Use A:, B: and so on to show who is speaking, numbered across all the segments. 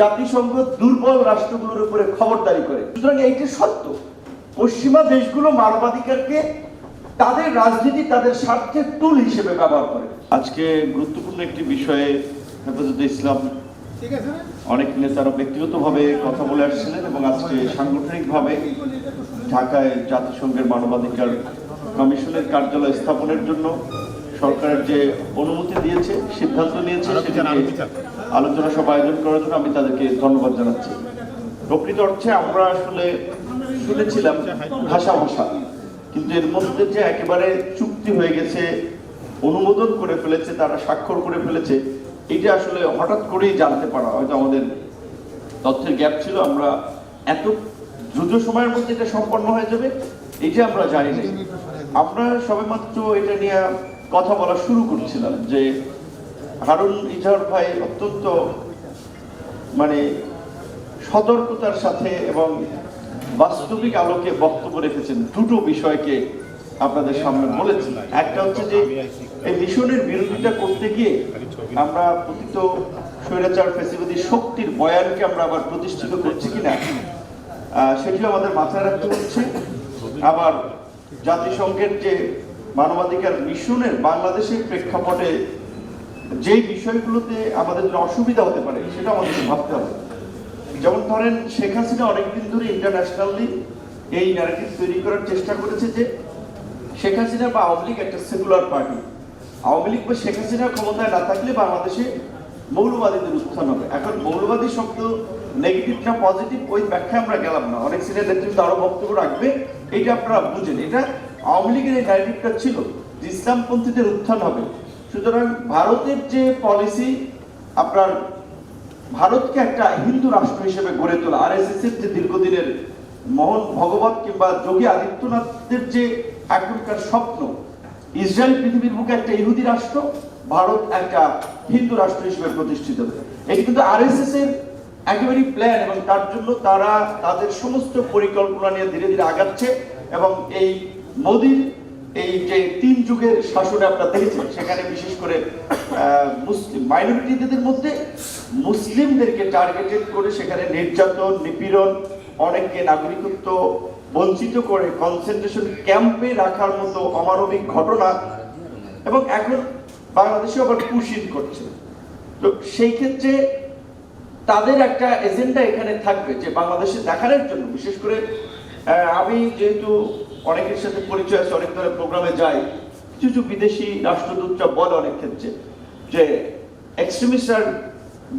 A: জাতিসংঘ দুর্বল রাষ্ট্রগুলোর উপরে খবরদারি করে। সুতরাং এইটি সত্য। পশ্চিমা দেশগুলো মানবাধিকারকে তাদের রাজনীতি তাদের স্বার্থের টুল হিসেবে ব্যবহার করে। আজকে গুরুত্বপূর্ণ একটি বিষয়ে হেফাজতে ইসলাম অনেক নেতারা ব্যক্তিগতভাবে কথা বলে আসছিলেন এবং আজকে সাংগঠনিকভাবে ঢাকায় জাতিসংঘের মানবাধিকার কমিশনের কার্যালয় স্থাপনের জন্য সরকারের যে অনুমতি দিয়েছে সিদ্ধান্ত নিয়েছে সেটি আলোচনা সভা আয়োজন করার জন্য আমি তাদেরকে ধন্যবাদ জানাচ্ছি। প্রকৃত অর্থে আমরা আসলে শুনেছিলাম ভাষা ভাষা কিন্তু এর মধ্যে যে একেবারে চুক্তি হয়ে গেছে অনুমোদন করে ফেলেছে তারা স্বাক্ষর করে ফেলেছে এটা আসলে হঠাৎ করেই জানতে পারা হয়তো আমাদের তথ্যের গ্যাপ ছিল আমরা এত দ্রুত সময়ের মধ্যে এটা সম্পন্ন হয়ে যাবে এটা আমরা জানি না আমরা সবেমাত্র এটা নিয়ে কথা বলা শুরু করছিলাম যে হারুন ইজার ভাই অত্যন্ত মানে সতর্কতার সাথে এবং বাস্তবিক আলোকে বক্তব্য রেখেছেন দুটো বিষয়কে আপনাদের সামনে বলেছি। একটা হচ্ছে যে, এই মিশনের বিরোধিতা করতে গিয়ে আমরা প্রকৃত স্বৈরাচার ফেসিবাদী শক্তির বয়ানকে আমরা আবার প্রতিষ্ঠিত করছি কিনা সেটিও আমাদের মাথায় রাখতে হচ্ছে। আবার জাতিসংঘের যে মানবাধিকার মিশনের বাংলাদেশের প্রেক্ষাপটে যেই বিষয়গুলোতে আমাদের জন্য অসুবিধা হতে পারে, সেটা আমাদের ভাবতে হবে। যেমন ধরেন, শেখ হাসিনা অনেকদিন ধরে ইন্টারন্যাশনালি এই ন্যারেটিভ তৈরি করার চেষ্টা করেছে যে শেখ হাসিনা বা আওয়ামী লীগ একটা সেকুলার পার্টি আওয়ামী লীগ বা শেখ হাসিনা ক্ষমতায় না থাকলে বাংলাদেশে মৌলবাদীদের উত্থান হবে। এখন মৌলবাদী শব্দ নেগেটিভ না পজিটিভ ওই ব্যাখ্যা আমরা গেলাম না। অনেক সিনিয়র নেতৃত্ব আরও বক্তব্য রাখবে এইটা আপনারা বুঝেন। এটা আওয়ামী লীগের এই ন্যারেটিভটা ছিল যে ইসলামপন্থীদের উত্থান হবে। সুতরাং ভারতের যে পলিসি আপনার ভারতকে একটা হিন্দু রাষ্ট্র হিসেবে গড়ে তোলা আর এস এর যে দীর্ঘদিনের মোহন ভগবত কিংবা যোগী আদিত্যনাথের যে এখনকার স্বপ্ন, ইসরায়েল পৃথিবীর বুকে একটা ইহুদি রাষ্ট্র, ভারত একটা হিন্দু রাষ্ট্র হিসেবে প্রতিষ্ঠিত। হবে এটি কিন্তু আর এস এস এর একেবারেই প্ল্যান এবং তার জন্য তারা তাদের সমস্ত পরিকল্পনা নিয়ে ধীরে ধীরে আগাচ্ছে এবং এই মোদির এই যে তিন যুগের শাসনে আপনারা দেখেছেন, সেখানে বিশেষ করে মুসলিম, মাইনরিটিদের মধ্যে মুসলিমদেরকে টার্গেটেড করে সেখানে নির্যাতন, নিপীড়ন, অনেককে নাগরিকত্ব বঞ্চিত করে কনসেন্ট্রেশন ক্যাম্পে রাখার মতো অমানবিক ঘটনা। এবং এখন বাংলাদেশে আবার পুশিন করছে। তো সেই ক্ষেত্রে তাদের একটা এজেন্ডা এখানে থাকবে যে বাংলাদেশে দেখানোর জন্য। বিশেষ করে আমি যেহেতু অনেকের সাথে পরিচয় আছে, অনেক ধরনের প্রোগ্রামে যাই কিছু বিদেশি রাষ্ট্রদূতরা বলে অনেক ক্ষেত্রে যে extremist R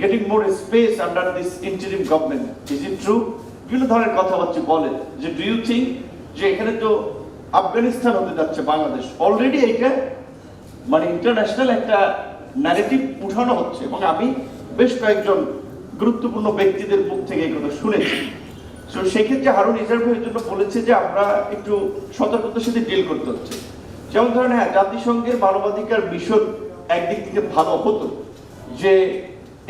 A: getting more space under this interim government is it true বিভিন্ন ধরনের কথাবার্তা বলে যে ডু ইউ থিঙ্ক যে, এখানে তো আফগানিস্তান হতে যাচ্ছে বাংলাদেশ? অলরেডি এইটা মানে ইন্টারন্যাশনাল একটা ন্যারেটিভ উঠানো হচ্ছে। এবং আমি বেশ কয়েকজন গুরুত্বপূর্ণ ব্যক্তিদের মুখ থেকে এই কথা শুনেছি। তো সেক্ষেত্রে হারুন ইজার ভাইয়ের জন্য বলেছে যে আমরা একটু সতর্কতার সাথে ডিল করতে হচ্ছে। যেমন ধরেন হ্যাঁ জাতিসংঘের মানবাধিকার মিশন একদিক থেকে ভালো হতো যে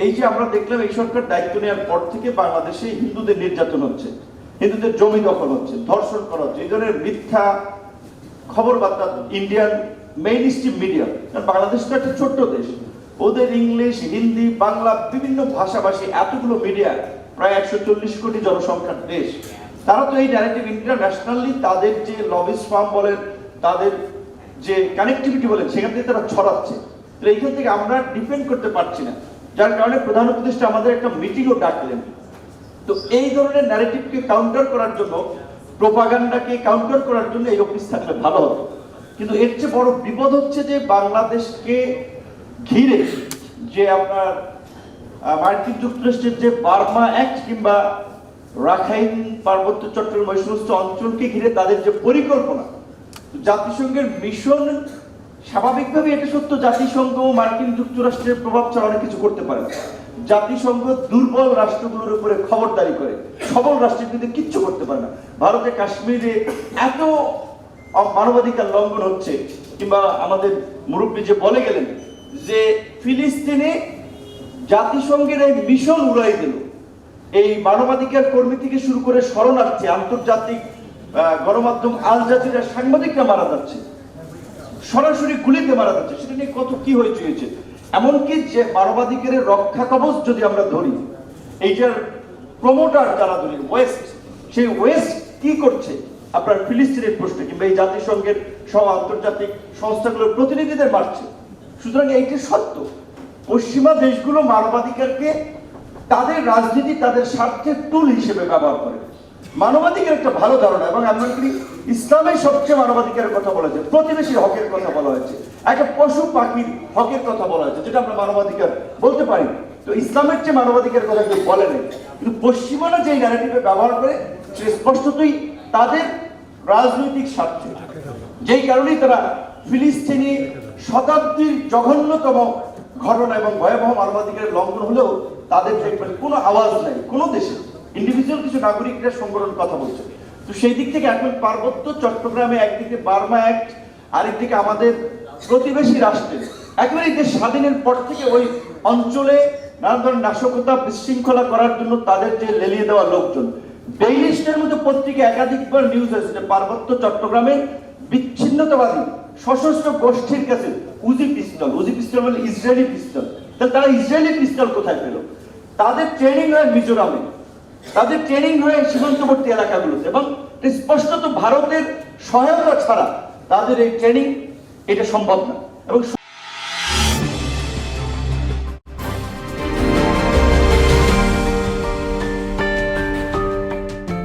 A: এই যে আমরা দেখলাম এই সরকার দায়িত্ব নেওয়ার পর থেকে বাংলাদেশে হিন্দুদের নির্যাতন হচ্ছে, হিন্দুদের জমি দখল হচ্ছে, ধর্ষণ করা হচ্ছে, এই ধরনের মিথ্যা খবর বার্তা ইন্ডিয়ান মেইন স্ট্রিম মিডিয়া কারণ বাংলাদেশ তো একটা ছোট্ট দেশ, ওদের ইংলিশ হিন্দি বাংলা বিভিন্ন ভাষাভাষী এতগুলো মিডিয়া প্রায় একশো চল্লিশ কোটি জনসংখ্যার দেশ। তারা তো এই ন্যারেটিভ ইন্টারন্যাশনালি তাদের যে লবিস ফার্ম বলেন, তাদের যে কানেক্টিভিটি বলেন, সেখান থেকে তারা ছড়াচ্ছে। তো এইখান থেকে আমরা ডিপেন্ড করতে পারছি না। যার কারণে প্রধান উপদেষ্টা আমাদের একটা মিটিংও ডাকলেন। তো এই ধরনের ন্যারেটিভকে কাউন্টার করার জন্য প্রোপাগান্ডাকে কাউন্টার করার জন্য এই অফিস থাকলে ভালো হতো। কিন্তু এর চেয়ে বড় বিপদ হচ্ছে যে বাংলাদেশকে ঘিরে যে আপনার মার্কিন যুক্তরাষ্ট্রের যে বার্মা অ্যাক্ট কিংবা রাখাইন পার্বত্য চট্টগ্রাম সমস্ত অঞ্চলকে ঘিরে তাদের যে পরিকল্পনা জাতিসংঘের মিশন স্বাভাবিকভাবে এটা সত্য, জাতিসংঘ মার্কিন যুক্তরাষ্ট্রের প্রভাব ছাড়া অনেক কিছু করতে পারে জাতিসংঘ দুর্বল রাষ্ট্রগুলোর উপরে খবরদারি করে, সবল রাষ্ট্রের কিন্তু কিচ্ছু করতে পারে না। ভারতে কাশ্মীরে এত মানবাধিকার লঙ্ঘন হচ্ছে, কিংবা আমাদের মুরব্বী যে বলে গেলেন যে ফিলিস্তিনে জাতিসংঘের এই মিশন উড়াই দিল। এই মানবাধিকার কর্মী থেকে শুরু করে শরণার্থী আন্তর্জাতিক গণমাধ্যম আল জাজিরা সাংবাদিকরা মারা যাচ্ছে। সরাসরি গুলিতে মারা যাচ্ছে। সেটা নিয়ে কত কি হয়েছে হয়েছে এমনকি যে মানবাধিকারের রক্ষা কবচ যদি আমরা ধরি, এইটার প্রমোটার যারা ধরি ওয়েস্ট সেই ওয়েস্ট কি করছে? আপনার ফিলিস্তিনের প্রশ্নে কিংবা এই জাতিসংঘের সব আন্তর্জাতিক সংস্থাগুলোর প্রতিনিধিদের মারছে। সুতরাং এইটি সত্য। পশ্চিমা দেশগুলো মানবাধিকারকে তাদের রাজনীতি, তাদের স্বার্থের টুল হিসেবে ব্যবহার করে। মানবাধিকার একটা ভালো ধারণা এবং এমনকি ইসলামের সবচেয়ে মানবাধিকারের কথা বলা হয়েছে, প্রতিবেশীর হকের কথা বলা হয়েছে, একটা পশু পাখির হকের কথা বলা হয়েছে, যেটা আমরা মানবাধিকার বলতে পারি। তো ইসলামের চেয়ে মানবাধিকারের কথা কেউ বলে নেই। কিন্তু পশ্চিমারা যে ন্যারেটিভে ব্যবহার করে সে স্পষ্টতই তাদের রাজনৈতিক স্বার্থে। যেই কারণেই তারা ফিলিস্তিনি শতাব্দীর জঘন্যতম ঘটনা এবং ভয়াবহ মানবাধিকারের লঙ্ঘন হলেও তাদের দেখবেন কোনো আওয়াজ নেই, কোনো দেশে ইন্ডিভিজুয়াল কিছু নাগরিকরা সংগঠন কথা বলছে। তো সেই দিক থেকে এখন পার্বত্য চট্টগ্রামে একদিকে বার্মা অ্যাক্ট, আরেকদিকে আমাদের প্রতিবেশী রাষ্ট্রের একেবারে দেশ স্বাধীনের পর থেকে ওই অঞ্চলে নানা ধরনের নাশকতা বিশৃঙ্খলা করার জন্য তাদের যে লেলিয়ে দেওয়া লোকজন। ডেইলিস্টের মতো পত্রিকা একাধিকবার নিউজ আছে যে পার্বত্য চট্টগ্রামে বিচ্ছিন্নতাবাদী সশস্ত্র গোষ্ঠীর কাছে উজি পিস্তল উজি পিস্তল মানে ইসরায়েলি পিস্তল। তাহলে তারা ইসরায়েলি পিস্তল কোথায় পেল? তাদের ট্রেনিং হয় মিজোরামে। তাদের ট্রেনিং হয় সীমান্তবর্তী এলাকাগুলোতে। এবং স্পষ্টত ভারতের সহায়তা ছাড়া তাদের এই ট্রেনিং এটা সম্ভব না। এবং